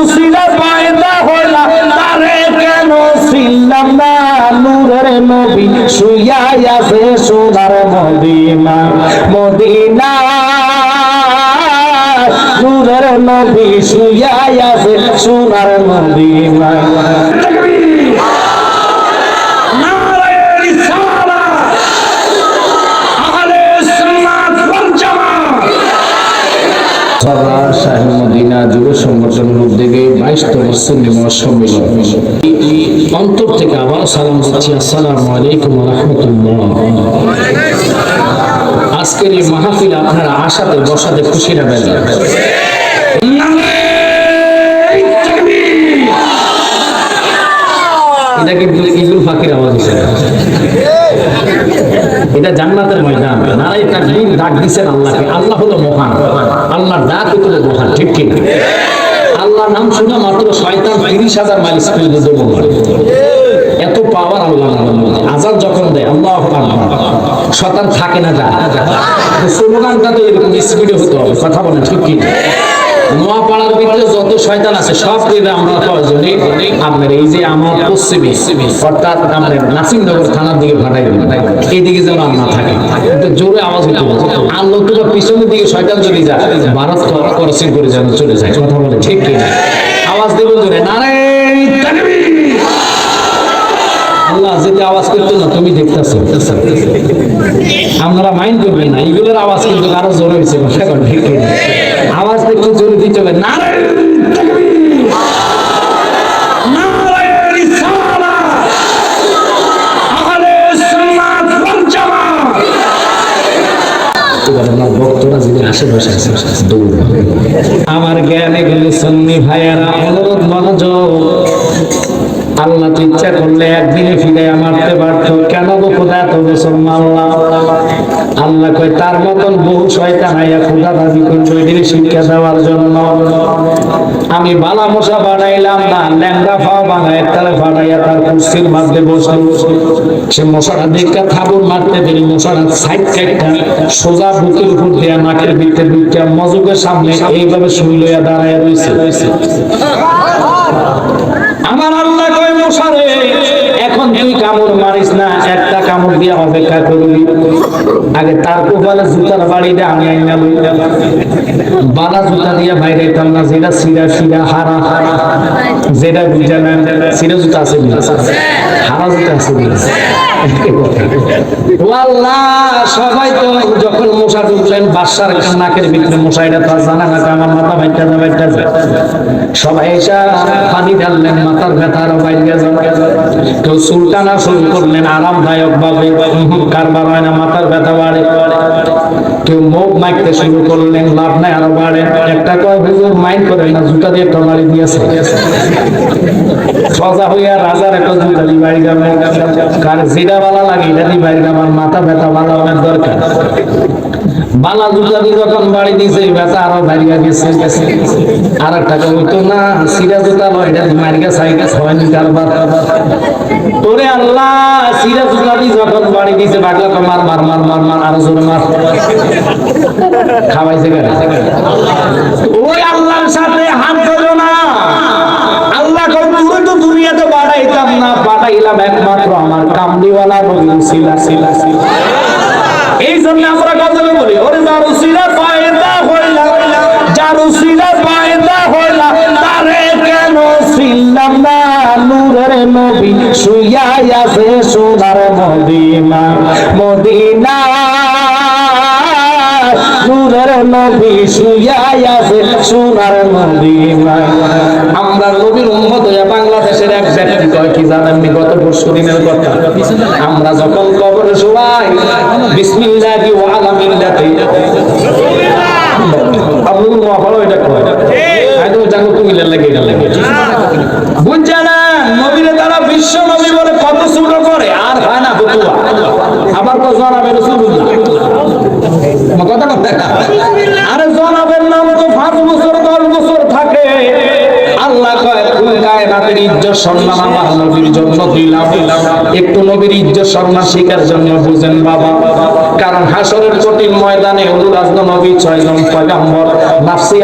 উসিলা পয়দা হইলা, তারে কেন ছিলাম না? নূরের নবী শুইয়া আছে সোনার মদিনা মদিনা। নূরের নবী শুইয়া আছে সোনার মদিনা। সবার শাহী মদিনা যুব সংগঠনের উদ্যোগে বাইশতম সিনেমা সম্মেলন। অন্তর থেকে আবার সালাম দিচ্ছি আসসালামু আলাইকুম রহমতুল্লাহ। আজকের এই মাহফিল আপনারা আশাতে, বসাতে খুশি রাখবেন এটা কিন্তু ইজুল ফাকির আওয়াজ হচ্ছে এটা জান্নাতের ময়দান। নারাই তাকবীর ডাক দিছেন আল্লাহকে। আল্লাহ হলো মহান। আল্লাহর ডাক হলো মহান। ঠিক ঠিক আল্লাহ নাম শুনে মাত্র শয়তান তিরিশ হাজার মাইল স্পিডে দেবো এত পাওয়ার আল্লাহ মধ্যে আজাদ যখন দেয়, আল্লাহ শতান থাকে না যা স্লোগানটা তো এরকম স্পিডে হতে হবে। কথা বলেন, ঠিক কি? নোয়াপাড়ার ভিতরে যত শয়তান আছে, সব দিকে আমরা কয়জনই আপনার এই যে আমার পশ্চিমে, অর্থাৎ আপনার নাসিমনগর থানার দিকে দেবেন এইদিকে যেন না থাকে। কিন্তু জোরে আওয়াজ হতে হবে আর নতুবা পিছনের দিকে শয়তান যদি যায়, ভারত করসিং করে যেন চলে যায়। কথা বলে ঠিক কি না? আওয়াজ দেবেন জোরে। নারে আল্লাহ, যেতে আওয়াজ করতো না, তুমি দেখতেছো। আপনারা মাইন্ড করবেন না। এগুলোর আওয়াজ কিন্তু আরও জোরে হয়েছে। ঠিক কি না? আওয়াজ একটু জোরে দিতে হবে নারে নারে রিসালাত আহলে সুন্নাত ওয়াল জামাত দৌড় আমার জ্ঞানে গেলে সন্নি ভাইয়ারা অনুরোধ মনোযোগ। আল্লাহ তো ইচ্ছা করলে একদিনে ফিরে মারতে পারত। কেন গো খোদা, এত বছর মারলাম আল্লাহ কয়, তার মতন বহু শয়তান আইয়া খোদা দাবি করবে এদিকে শিক্ষা দেওয়ার জন্য। আমি বালা মশা বানাইলাম না, ল্যাংড়া ফাও বানায় তালে ফাটাইয়া তার কুর্সির মধ্যে বসল। সে মশাটা দেখা থাবুর মারতে দেরি মশাটা সাইড কাটটা সোজা বুকের উপর দিয়া নাকের ভিতরে ঢুকিয়া মজুকের সামনে এইভাবে শুই লইয়া দাঁড়ায় রয়েছে আমার আল্লাহ কামড় মারিস না কামড় দিয়া অপেক্ষা করবি আগে তার কপালে জুতার বাড়িটা আমি আইনা লই বালা জুতা দিয়া বাইরে যেতাম না, যেটা সিরা সিরা, হারা হারা। যেটা বুঝা না, সিরা জুতা আছে হারা জুতা আছে সবাই তো যখন মশা ঢুকলেন বাসার নাকের ভিতরে মশা, এটা তো আর জানা না যে আমার মাথা বাইটা যাবে সবাই এসে পানি ঢাললেন, মাথার ব্যথা আরও বাইরে যাবে কেউ সুলতানা শুরু করলেন, আরামদায়ক ভাবে কারবার হয় না, মাথার ব্যথা বাড়ে। কেউ মুখ মাইকতে শুরু করলেন, লাভ নাই আরও বাড়ে। একটা কয়, হুজুর, মাইন্ড করে না, জুতা দিয়ে টমারি দিয়েছে সজা হইয়া রাজার একটা জুতা বাড়ি যাবে কার জিরা বালা লাগে, এটা বাড়ি আমার মাথা ব্যথা ভালো অনেক দরকার। বালা জুতা দিয়ে যখন বাড়ি দিয়েছে ব্যথা আরও বাড়িয়া গেছে আর একটা হইতো না, সিরা জুতা এটা মারিয়া সাইকেল হয়নি কারবার তোরে আল্লাহ, সিরা যখন বাড়ি দিয়েছে মার মার মার মার মার, আরও জোরে মার। খাওয়াইছে কেন? ওই আল্লাহর সাথে হাত ধরো না। আল্লাহ তো দুনিয়াতে বাড়াইতাম না, বাড়াইলাম একমাত্র আমার কামলিওয়ালা নবী ছিলা ছিলা ছিলা এই জন্য আমরা কথা বলি, ওরে যার উসিলা পায়দা হইলা, যার উসিলা পায়দা হইলা, তারে কেন ছিলাম না? নূরের নবী শুইয়া আছে সোনার মদিনা মদিনা। নূরের নবী শুইয়া আছে সোনার মদিনা। আমরা নবীর উম্মত হইয়া বাংলাদেশের এক ব্যক্তি কি কথা। আমরা যখন কবরে শোয়াই, বিসমিল্লাহি জানো, তুমি লাগে এটা বলে কত ছোট করে, আর হয় না ফতুয়া। আবার জনাবে রাসূলুল্লাহ। কথা কথা আরে জনাবের নাম তো পাঁচ বছর দশ বছর থাকে আল্লাহ আমার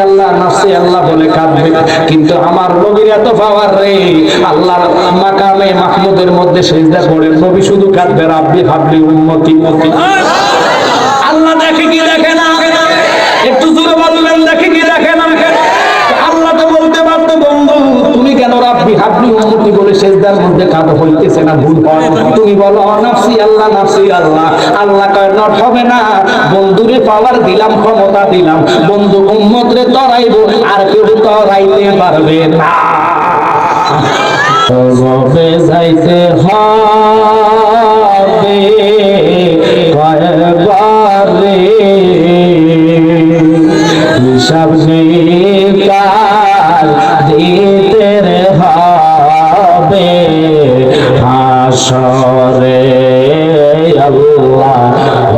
আল্লাহ আল্লাহ কিন্তু আমার নবীর এত পাওয়ার রে, আল্লাহর মাকামে মাহমুদের মধ্যে সেজদা করে নবী শুধু কাঁদবে, রাব্বি হাবলি উম্মতি উম্মতি আল্লাহ দেখে কি সেজদার মধ্যে কাঁদো, হইতেছে না, ভুল তুমি বলো নাফসি আল্লাহ নাফসি আল্লাহ। আল্লাহ কয়, নট হবে না। বন্ধুরে পাওয়ার দিলাম, ক্ষমতা দিলাম। বন্ধু উম্মত রে তরাইবো, আর কেউ তরাইতে পারবে না। রবে যাইতে হবে কয়বারে হিসাব নিকাল হাসরে আল্লাহুম্মা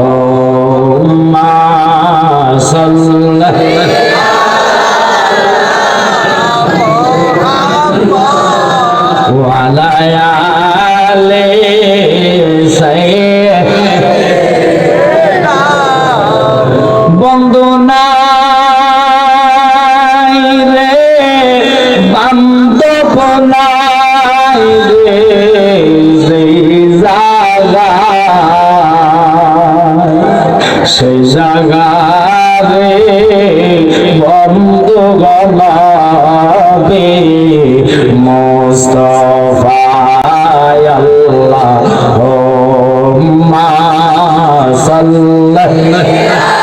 সাল্লাল্লাহু ওয়া আলা আলি সাইয়্যিদিনা বন্দনা রে বান্দা গলাবে মোস্তফা আল্লাহ